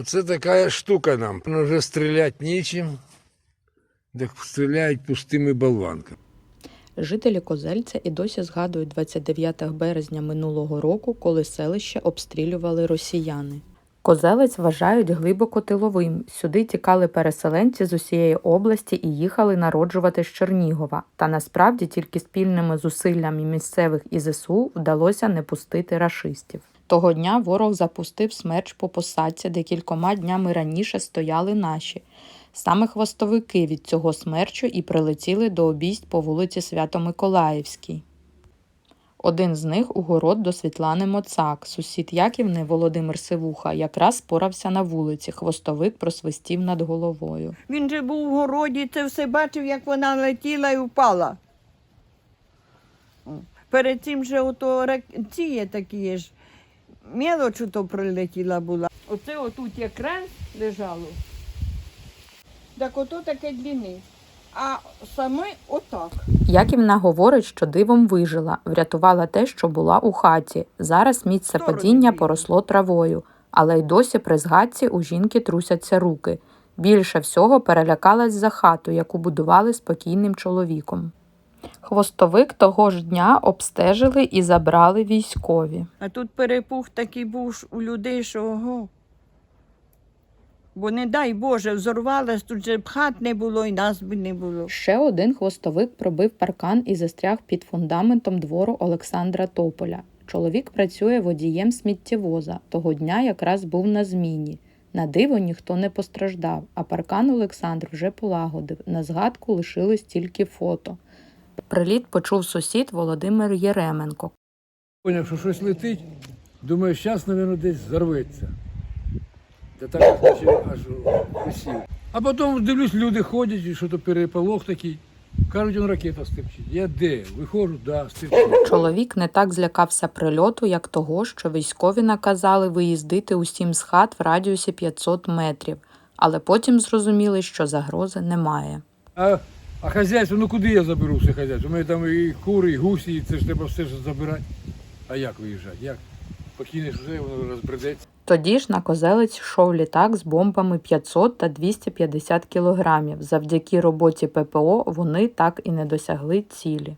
Оце така штука нам. Ну, Вже стріляти нічим, так стріляють пустими болванками. Жителі Козельця і досі згадують 29 березня минулого року, коли селище обстрілювали росіяни. Козелець вважають глибоко тиловим. Сюди тікали переселенці з усієї області і їхали народжувати з Чернігова. Та насправді тільки спільними зусиллями місцевих і ЗСУ вдалося не пустити рашистів. Того дня ворог запустив смерч по посадці, де кількома днями раніше стояли наші. Саме хвостовики від цього смерчу і прилетіли до обійсть по вулиці Свято-Миколаївській. Один з них у город до Світлани Моцак. Сусід Яківни Володимир Сивуха якраз спорався на вулиці. Хвостовик просвистів над головою. Він же був в городі, це все бачив, як вона летіла і впала. Перед цим же ото ці є такі ж мелоч то прилетіла була. Оце отут якраз лежало. Так ото таке длини. А саме отак. Яківна говорить, що дивом вижила, врятувала те, що була у хаті. Зараз місце падіння поросло травою, але й досі при згадці у жінки трусяться руки. Більше всього перелякалась за хату, яку будували з покійним чоловіком. Хвостовик того ж дня обстежили і забрали військові. А тут перепух такий був ж у людей, що ого. Бо не дай Боже, взорвалась, тут же б хат не було і нас би не було. Ще один хвостовик пробив паркан і застряг під фундаментом двору Олександра Тополя. Чоловік працює водієм сміттєвоза. Того дня якраз був на зміні. На диво ніхто не постраждав, а паркан Олександр вже полагодив. На згадку лишилось тільки фото. Приліт почув сусід Володимир Єременко. Поняв, що щось летить, думаю, зараз, мабуть, десь зарветься. Та так аж наче аж присів. А потім дивлюсь, люди ходять, і що то переполох такий. Кажуть, он ракета стерчить. Я де? Виходжу, да, стерчить. Чоловік не так злякався прильоту, як того, що військові наказали виїздити усім з хат в радіусі 500 метрів, але потім зрозуміли, що загрози немає. А, а хазяйство, ну куди я заберу все хазяйство? У мене там і кури, і гусі, і це ж треба все ж забирати. А як виїжджати? Як? Покинеш все, воно розбредеться. Тоді ж на козелець йшов літак з бомбами 500 та 250 кілограмів. Завдяки роботі ППО вони так і не досягли цілі.